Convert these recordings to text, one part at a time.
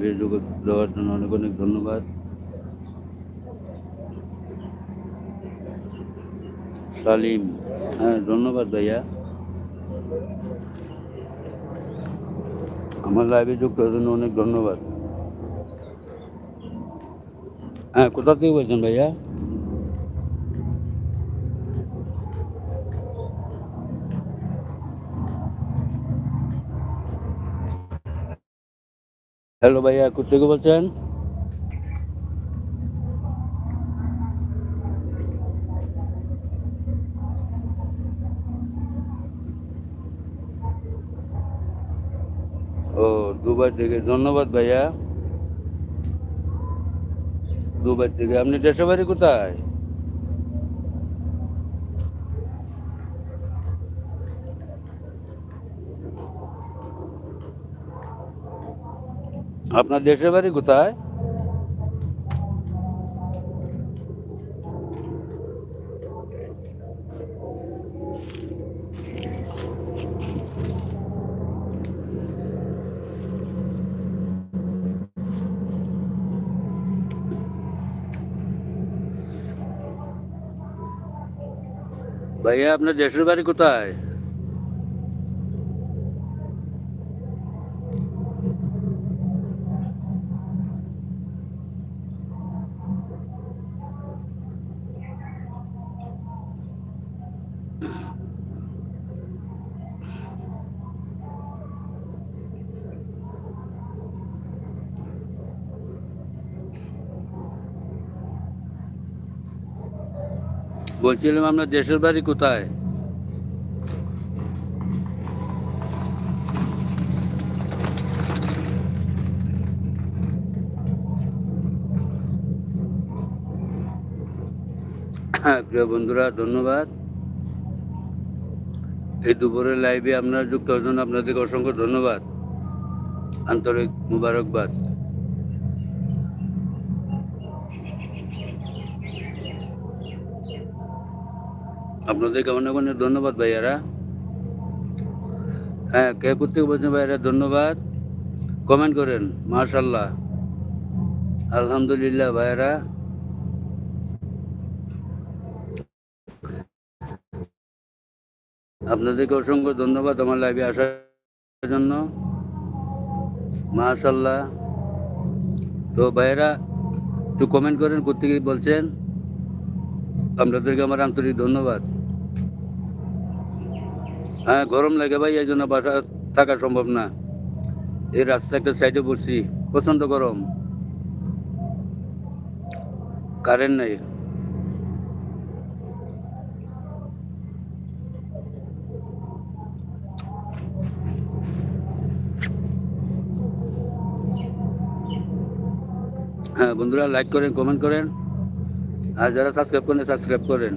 বন্ধু ধন্যবাদ লাইভে যোগ দেওয়ার জন্য অনেক অনেক ধন্যবাদ সালিম হ্যাঁ ধন্যবাদ ভাইয়া আমার লাইভে যুক্ত হওয়ার জন্য অনেক ধন্যবাদ হ্যাঁ কোথা থেকে বলছেন ভাইয়া হ্যালো ভাইয়া কোথেকে বলছেন? ও, দুবাই থেকে। ধন্যবাদ ভাইয়া। দুবাই থেকে। আপনি দেশের বাড়ি কোথায়? আপনার দেশের বাড়ি কোথায় ভাইয়া আপনার দেশের বাড়ি কোথায় বলছিলাম, আপনার দেশের বাড়ি কোথায়? হ্যাঁ প্রিয় বন্ধুরা, ধন্যবাদ। এই দুপুরের লাইভে আপনারা যুক্ত জন্য আপনাদেরকে অসংখ্য ধন্যবাদ। আন্তরিক মুবারকবাদ। আপনাদেরকে অনেক অনেক ধন্যবাদ ভাইয়ারা। হ্যাঁ কে করতে বলছেন ভাইয়ারা, ধন্যবাদ। কমেন্ট করেন মাশাল্লাহ আলহামদুলিল্লাহ ভাইয়ারা। আপনাদেরকে অসংখ্য ধন্যবাদ আমার লাইভে আসার জন্য। মাশাল্লাহ তো ভাইয়েরা, একটু কমেন্ট করেন কোথেকে বলছেন। আপনাদেরকে আমার আন্তরিক ধন্যবাদ। হ্যাঁ গরম লাগে ভাই, এই জন্য বাসা থাকা সম্ভব না। এই রাস্তা একটা সাইডে বসছি, প্রচণ্ড গরম। কারেন্ট নেই। হ্যাঁ বন্ধুরা লাইক করেন কমেন্ট করেন। আর যারা সাবস্ক্রাইব করেন সাবস্ক্রাইব করেন।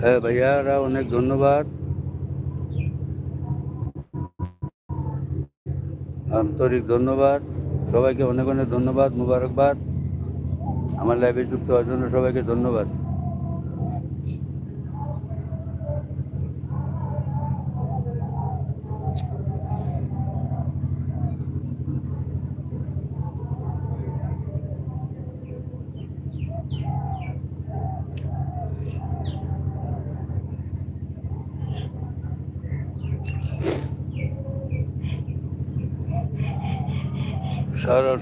হ্যাঁ ভাইয়ারা, অনেক ধন্যবাদ। আন্তরিক ধন্যবাদ। সবাইকে অনেক অনেক ধন্যবাদ, মুবারকবাদ। আমার লাইভে যুক্ত হওয়ার জন্য সবাইকে ধন্যবাদ।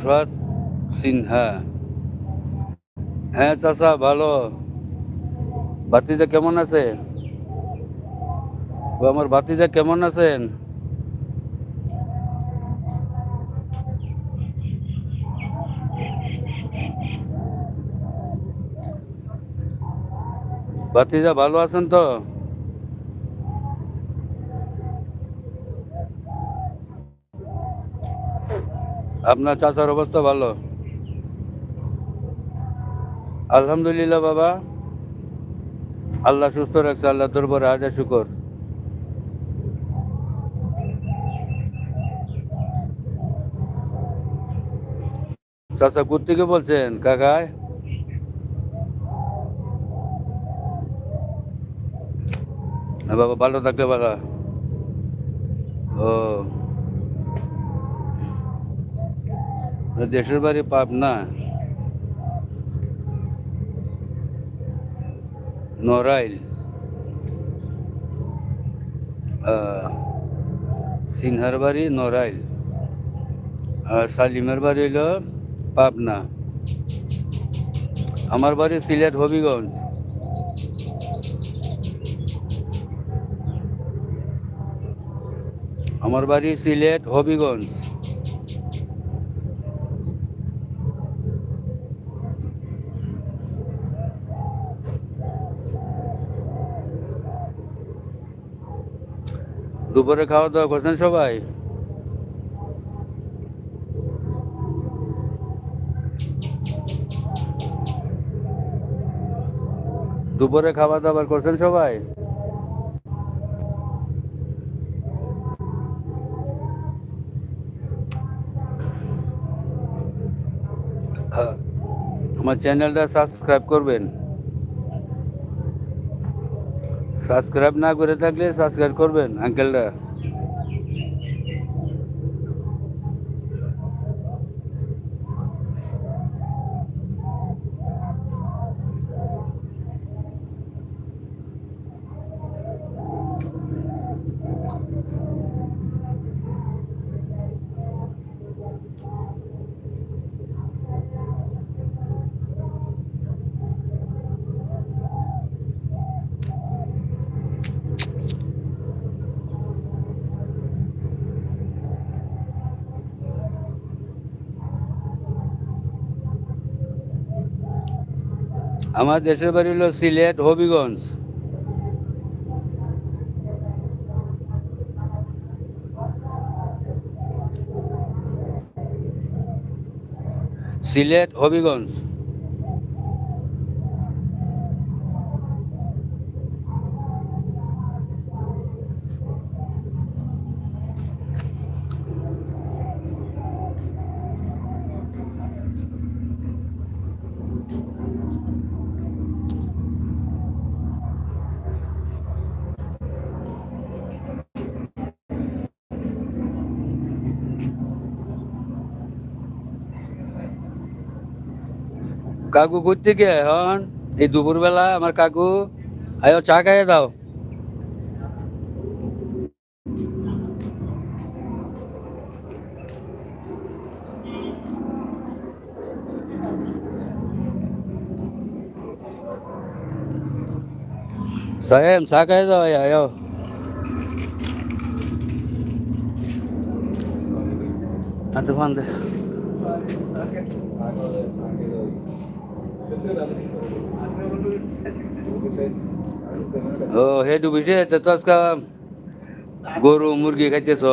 সরস্বত সিনহা। হ্যাঁ চাচা, ভালো। বাতিজা কেমন আছে? আমার বাতিজা কেমন আছেন? বাতিজা ভালো আছেন তো? আপনার চাচার অবস্থা ভালো? আলহামদুলিল্লাহ বাবা। আল্লাহ সুস্থ রাখছে, আল্লাহ তোর উপর হাজার শুকর। চাচা থেকে বলছেন? কাকায়? হ্যাঁ বাবা, ভালো থাকলে ভালো। ও। দেশের বাড়ি পাবনা নড়াইল আহ, সিনহার বাড়ি নড়াইল আর সালিমের বাড়ি হইল পাবনা। আমার বাড়ি সিলেট হবিগঞ্জ। আমার বাড়ি সিলেট হবিগঞ্জ। দুপুরে খাওয়া দাওয়া করছেন সবাই? দুপুরে খাওয়া দাওয়া করছেন সবাই? আহ, আমার চ্যানেলটা সাবস্ক্রাইব করবেন। সাবস্ক্রাইব না করে থাকলে সাবস্ক্রাইব করবেন আঙ্কেলরা আমার দেশের বাড়ি হলো সিলেট হবিগঞ্জ। সিলেট হবিগঞ্জ। কাকু ঘুরতে গে এখন এই দুপুরবেলা আমার কাকু আয়ো চা খাইয়ে দাও সাহেব চা খাইয়ে দাও আয়, আয়ো আচ্ছা ফান দে ও হে ডুবিছে তো তো আজকে গরু মুরগি খাইতেছ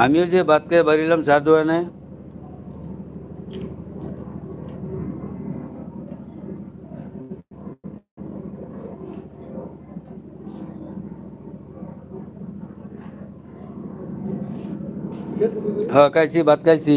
আমিও যে ভাত খেয়ে বাড়িলাম চা দোয়ানে হ্যাঁ খাইছি ভাত খাইছি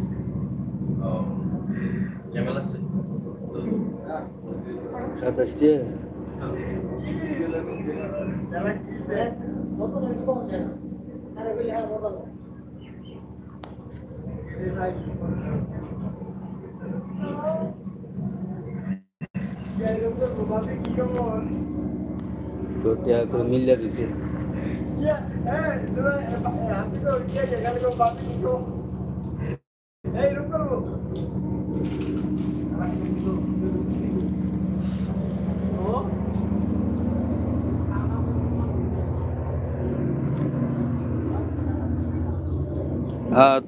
সাতাশটি তো টাকা করে মিলিয়ে হ্যাঁ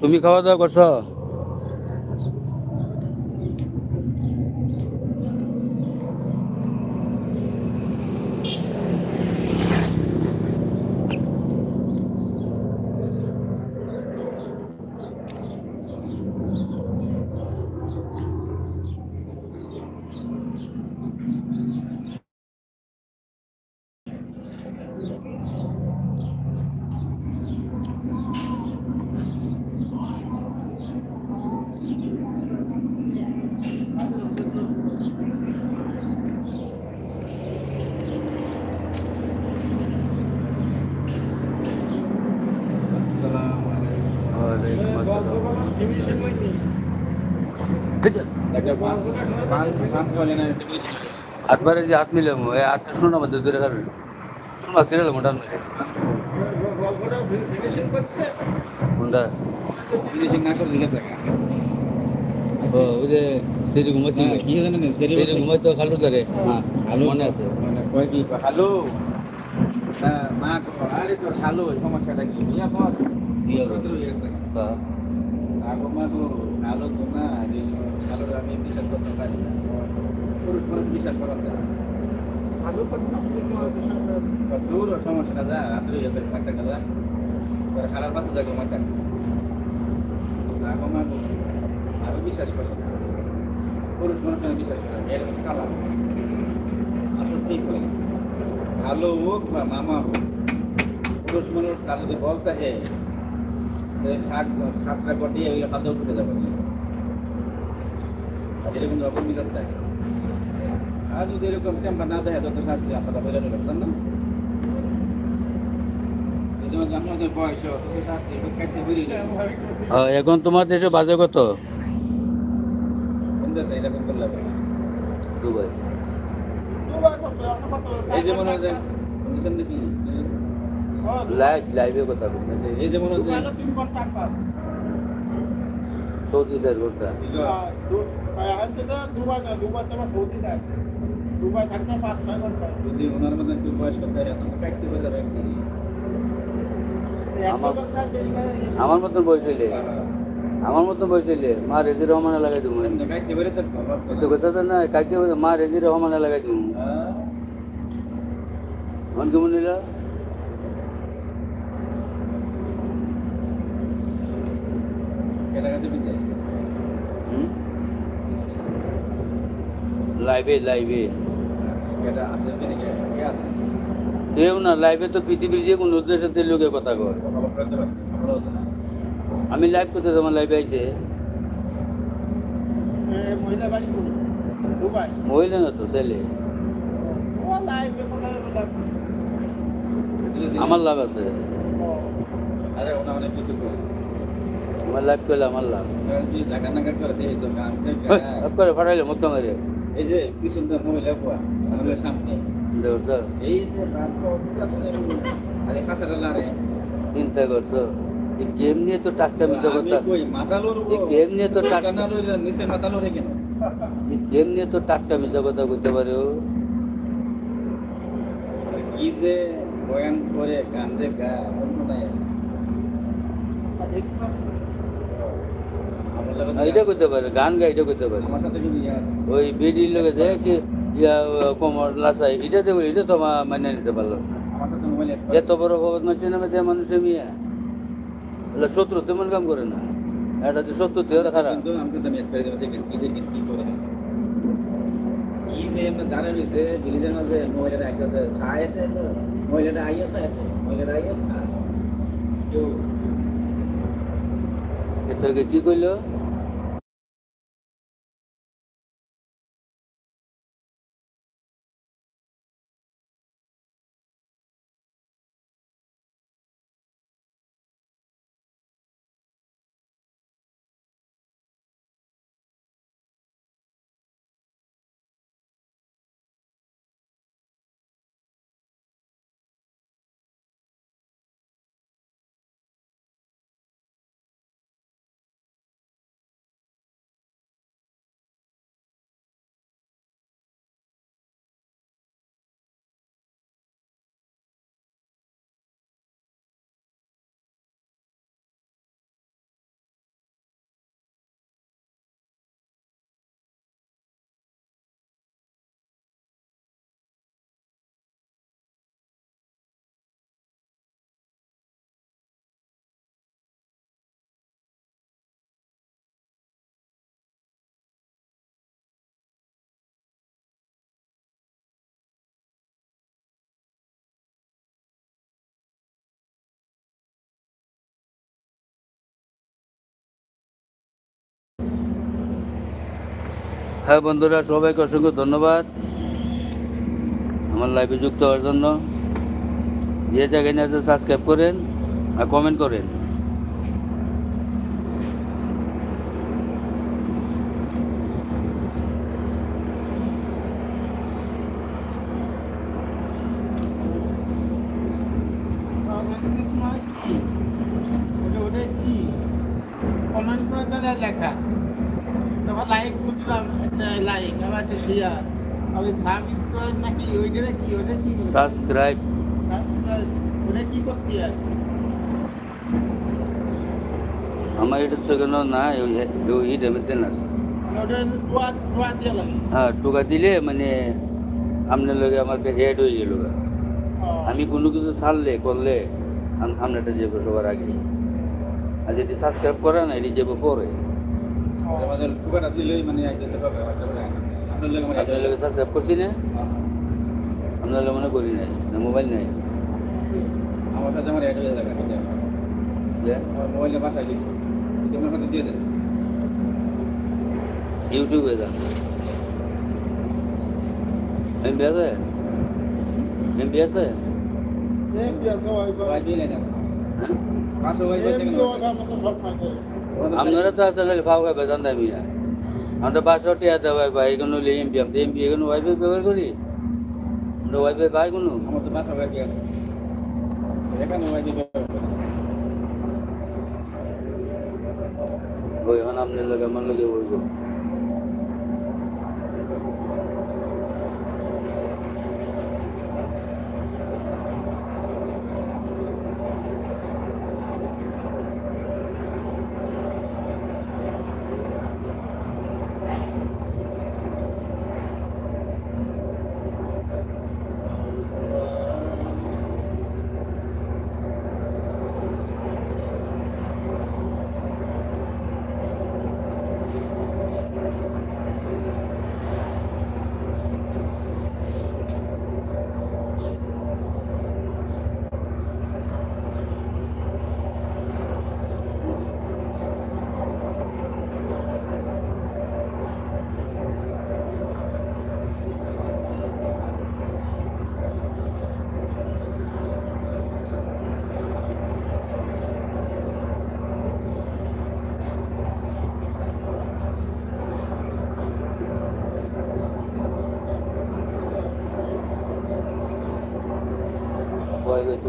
তুমি খাওয়া দাওয়া করছ? আসসালাম হাতবারে যে হাত মিলে এই হাতটা শোনা মধ্যে দূরে কারণ শোনা ফিরে মোটা কোনটা? ও ওই যে সেরি ঘুমাচ্ছিল সেরি ঘুমাইতো খালু ধরে। হ্যাঁ মনে আছে। হ্যালো মা আরে তোর হ্যালো সমস্যাটা কি? কি হবে? হ্যাঁ। আগো মা তো না যে হ্যালো আমি বিশ্বাস করতে পারি না। পুরুষ পুরুষ বিশ্বাস করা যায়। দূর সমস্যাটা যা রাত্রে গেছে মাথা কাজা তোর খালার পাশে যাব মাথা আগো মা আমি বিশ্বাস করি না। পুরুষ মানুষ আমি বিশ্বাস করি না। এরকম সালা আসলে ঠিক হয়ে ভালো হোক বা মামা হোক পুরুষ মানুষ তাহলে বলতে হে যে শাক কটিয়ে এগুলো খাতেও ফুটে যাবে। আর এরকম রকম মিজাজ থাকে। আর যদি এরকম টেম্পার না দেয় তত শাস্তি আপনারা বেরো রাখতেন না? যেমন এখন তোমার দেশে বাজে কত? দুবাই। এই যে মনে হয় যে শুনছেন নাকি লাইভ লাইভে কথা বলছে। এই যে মনে হয় যে সৌদি ঘণ্টা। যদি ওনার মধ্যে একটু বয়স করতে হয় ব্যক্তি আমার মতন বয়স হইলে আমার মতন বয়স হইলে মা রেজি রহমানে লাগাই দিব। তো কথা তো না কাকে মা রেজি রহমানে লাগাই দিব। হ্যাঁ। মন কেমন নিল কেনা কাছে বিজে লাইভে লাইভে কেউ না লাইভে তো পৃথিবীর যে কোনো উদ্দেশ্যে লোকে কথা কয়। আমি লাইভ করতে তোমার লাইভে আইছে। মহিলা বাড়ি কোন? দুবাই? মহিলা না তো ছেলে। আমার লাভ আছে। আরে ওনা অনেক কিছু করে ফাটাইলে মুখ্য মারে এই যে সুন্দর মহিলা বুয়া আমাদের সামনে এই যে আরে কাছাটা লারে চিন্তা করছ এই গেম নিয়ে তো টাকটা মিশা কথা এই গেম নিয়ে তো টাকা নিচে লড়ে কেন এই গেম নিয়ে তো টাকটা মিশা কথা বলতে পারে কি যে বয়ান করে গান যে গা অন্য নাই আর দেখলাম, আমার লাগে আর এটা করতে পারে গান গা এটা করতে পারে। ইয়ে ওই বিডির লোকে কি ইয়া কোমর লাসাই বলি এটা তো মা- মানে নিতে পারল। এত বড় খবর মারছে না দেয় মানুষের মিয়া। বলে শত্রু তেমন কাম করে না। এটা যে শত্রু তেও খারাপ। কিন্তু আমি কিন্তু আমি এক করে। দেবো হ্যাঁ বন্ধুরা, সবাইকে অসংখ্য ধন্যবাদ আমার লাইভে যুক্ত হওয়ার জন্য। যে জায়গায় আছে সাবস্ক্রাইব করেন আর কমেন্ট করেন। লেখা। সাবস্ক্রাইব আমার এটা তো কেন না ওই রেমিতে না। ওটা দোয়া দোয়া হ্যাঁ টোকা দিলে মানে আপনার লগে আমার হেড হয়ে গেল। আমি কোনো কিছু ছাড়লে করলে আম- আপনারটা যাব সবার আগে। আর যদি সাবস্ক্রাইব করে না এটি যাব পরে। আপনার মানে আপনার লগে সাবস্ক্রাইব করছি না? আপনার মনে করি নাই না মোবাইল নাই? আমার সাথে আমার হয়ে যাবে যে? আমার মোবাইলে বাসায় দিচ্ছি তোমার সাথে দিয়ে দেন। ইউটিউবে যান এমবি আছে? এমবি আছে? এমপি আছে ওই সবাই নেন হ্যাঁ? এমপি ওটা মতো সব থাকে আপনারা তো আসলে খাই বেতন দামি মিয়া আমরা বাষট্টি হাতে ভাই ভাই এগুলো হলে এমপি আমরা এমপি এগুলো ওয়াইফাই ব্যবহার করি আমরা ওয়াইফাই পাই কোনো আমাদের পাঁচশো ভাই আছে এখানে দিয়ে ওই এখন আপনার লোক আমার লোকে ওই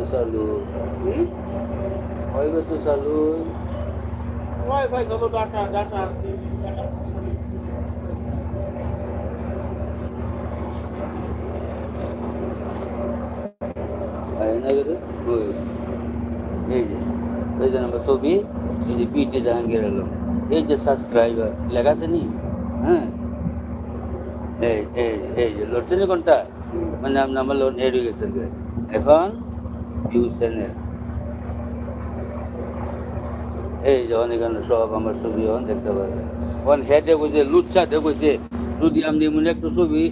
তো চালু ওয়াইফাই তো চালু ওয়াইফাই যত ডাটা ডাটা আছে। এই যে এই যে আমার ছবি এই যে পিটি জাহাঙ্গীর আলম এই যে সাবস্ক্রাইবার লেখা আছে নি? হ্যাঁ? এই এই এই যে লড়ছে নি কোনটা? মানে আপনার আমার লোন এড হয়ে এখন? চ্যানেল। এই যখন এখানে সব আমার ছবি এখন দেখতে পারবে এখন হেডে বসে লুচ্ছা দেখছে যদি আপনি মনে একটা ছবি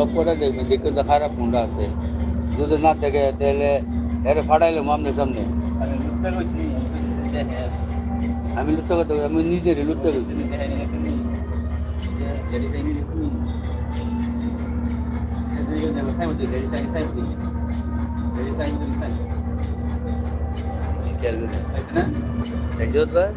সব কটা দেখবেন দেখে তো খারাপ কোনটা আছে। যদি না থাকে তাহলে এরে ফাটাইলাম আপনার সামনে। আমি লুচ্ছা কথা বলি, আমি নিজেরই লুচ্ছা করছি দেখছি ভাই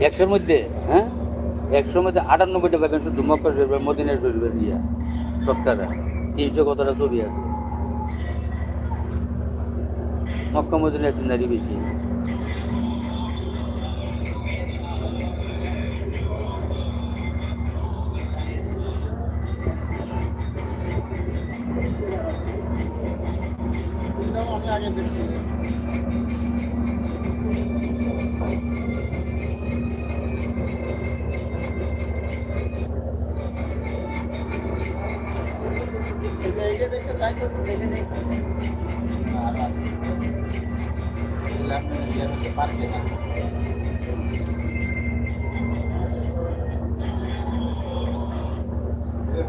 একশোর মধ্যে হ্যাঁ? একশোর মধ্যে আটানব্বইটা পাবেন শুধু মক্কা শরীফের মদিনা শরীফের ইয়া তিনশো কতটা ছবি আছে? মক্কা মদিনা সিনারি বেশি।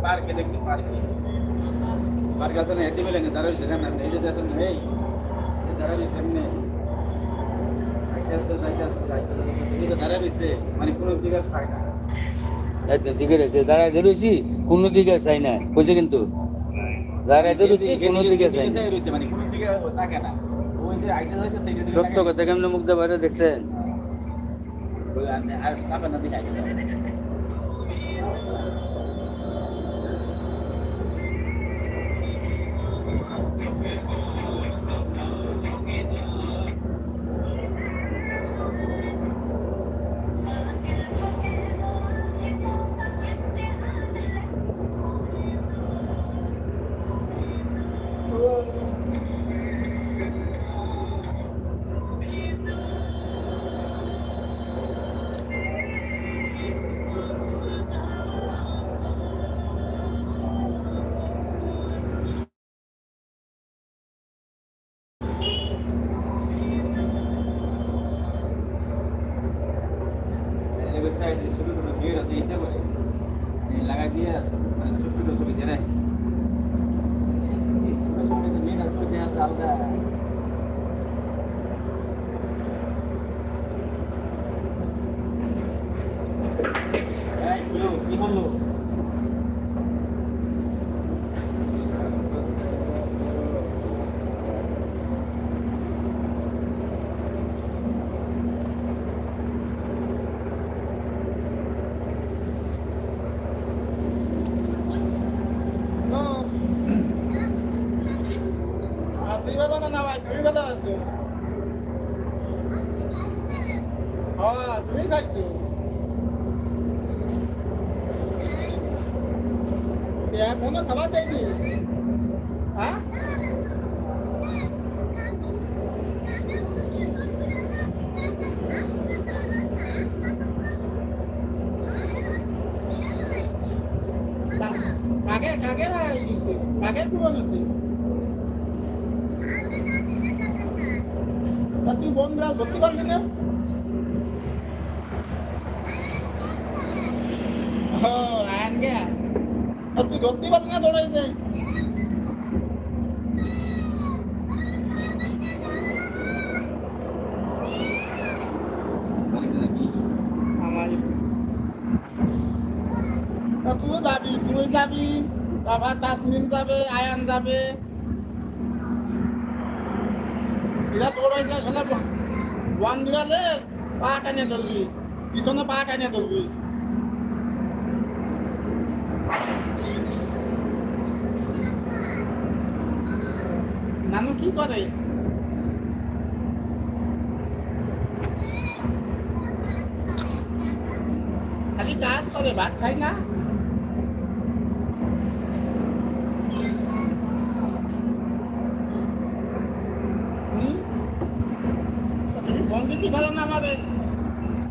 পার্কে দেখছি পার্কে। পার্ক আছে না না দাঁড়া হয়েছে আপনি এই যে এই। সামনে। রয়েছে, মানে কোনো দিকে চাই না। বুঝছে কিন্তু? দাঁড়ায় কোনো দিকে চাই না। সত্য। কথা কেমন মুখ দিয়ে বাইরে দেখছেন ওই আর আর চাপে না দিকে আইটা যাবে। এই যে সাইডে ছোট ছোট ভিড় আছে, এইটা করে। এই লাগাই দিয়ে, মানে ছোট ছোট ছবি দিয়ে রাখে। এই ছোট ছোট যে মেয়েরা ছবি দেয়া আছে আলাদা। এই, কি হলো? কি বলল? তো আসি বেলা না না ভাই দুই বেলা আছে হ্যাঁ তুমি খাইছো এখনও খাবার দেয়নি হ্যাঁ কা- কাকে কাকে রায় দিচ্ছে কাকে পূরণ আছে তা তুই বন্ধুরা পারলি না তুই ধরতে পারলি না তুইও যাবি তুই যাবি। তারপর তাসমিন যাবে, আয়ান যাবে। এরা তোর ওই দিলে পা টানিয়ে ধরবি, পিছনে পা টানিয়ে ধরবি। নানু কি করে? খালি কাজ করে, ভাত খায় না?